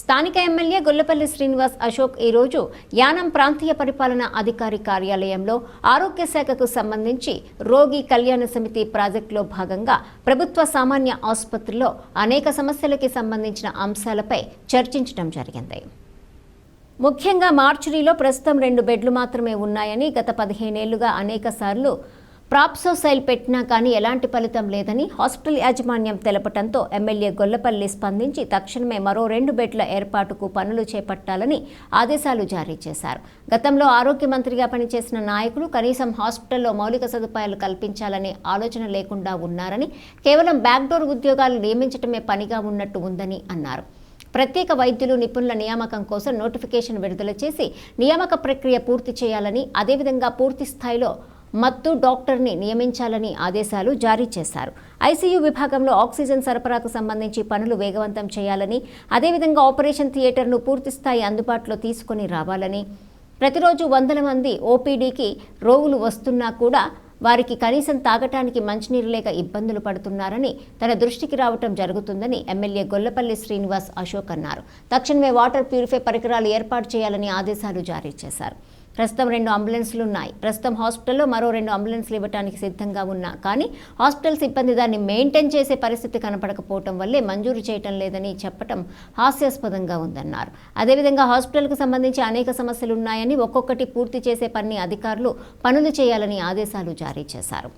స్థానిక ఎమ్మెల్యే గొల్లపల్లి శ్రీనివాస్ అశోక్ ఈరోజు యానం ప్రాంతీయ పరిపాలన అధికారి కార్యాలయంలో ఆరోగ్య శాఖకు సంబంధించి రోగి కళ్యాణ సమితి ప్రాజెక్టులో భాగంగా ప్రభుత్వ సామాన్య ఆసుపత్రిలో అనేక సమస్యలకి సంబంధించిన అంశాలపై చర్చించడం జరిగింది. ముఖ్యంగా మార్చురీలో ప్రస్తుతం రెండు బెడ్లు మాత్రమే ఉన్నాయని గత పదిహేనేళ్ళుగా అనేక సార్లు ప్రాప్సోసైల్ పెట్టినా కానీ ఎలాంటి ఫలితం లేదని హాస్పిటల్ యాజమాన్యం తెలపడంతో ఎమ్మెల్యే గొల్లపల్లి స్పందించి తక్షణమే మరో రెండు బెడ్ల ఏర్పాటుకు పనులు చేపట్టాలని ఆదేశాలు జారీ చేశారు. గతంలో ఆరోగ్య మంత్రిగా పనిచేసిన నాయకులు కనీసం హాస్పిటల్లో మౌలిక సదుపాయాలు కల్పించాలనే ఆలోచన లేకుండా ఉన్నారని కేవలం బ్యాక్డోర్ ఉద్యోగాలు నియమించడమే పనిగా ఉన్నట్టు ఉందని అన్నారు. ప్రత్యేక వైద్యులు నిపుణుల నియామకం కోసం నోటిఫికేషన్ విడుదల చేసి నియామక ప్రక్రియ పూర్తి చేయాలని అదేవిధంగా పూర్తి స్థాయిలో మత్తు డాక్టర్ని నియమించాలని ఆదేశాలు జారీ చేశారు. ఐసీయూ విభాగంలో ఆక్సిజన్ సరఫరాకు సంబంధించి పనులు వేగవంతం చేయాలని అదేవిధంగా ఆపరేషన్ థియేటర్ను పూర్తిస్థాయి అందుబాటులో తీసుకొని రావాలని. ప్రతిరోజు వందల మంది ఓపీడీకి రోగులు వస్తున్నా కూడా వారికి కనీసం తాగటానికి మంచినీరు లేక ఇబ్బందులు పడుతున్నారని తన దృష్టికి రావటం జరుగుతుందని ఎమ్మెల్యే గొల్లపల్లి శ్రీనివాస్ అశోక్ అన్నారు. తక్షణమే వాటర్ ప్యూరిఫై పరికరాలు ఏర్పాటు చేయాలని ఆదేశాలు జారీ చేశారు. ప్రస్తుతం రెండు అంబులెన్స్లు ఉన్నాయి ప్రస్తుతం హాస్పిటల్లో మరో రెండు అంబులెన్స్లు ఇవ్వడానికి సిద్ధంగా ఉన్నా. కానీ హాస్పిటల్ సిబ్బంది దాన్ని మెయింటైన్ చేసే పరిస్థితి కనపడకపోవటం వల్లే మంజూరు చేయటం లేదని చెప్పటం హాస్యాస్పదంగా ఉందన్నారు. అదేవిధంగా హాస్పిటల్కు సంబంధించి అనేక సమస్యలు ఉన్నాయని ఒక్కొక్కటి పూర్తి చేసే పని అధికారులు పనులు చేయాలని ఆదేశాలు జారీ చేశారు.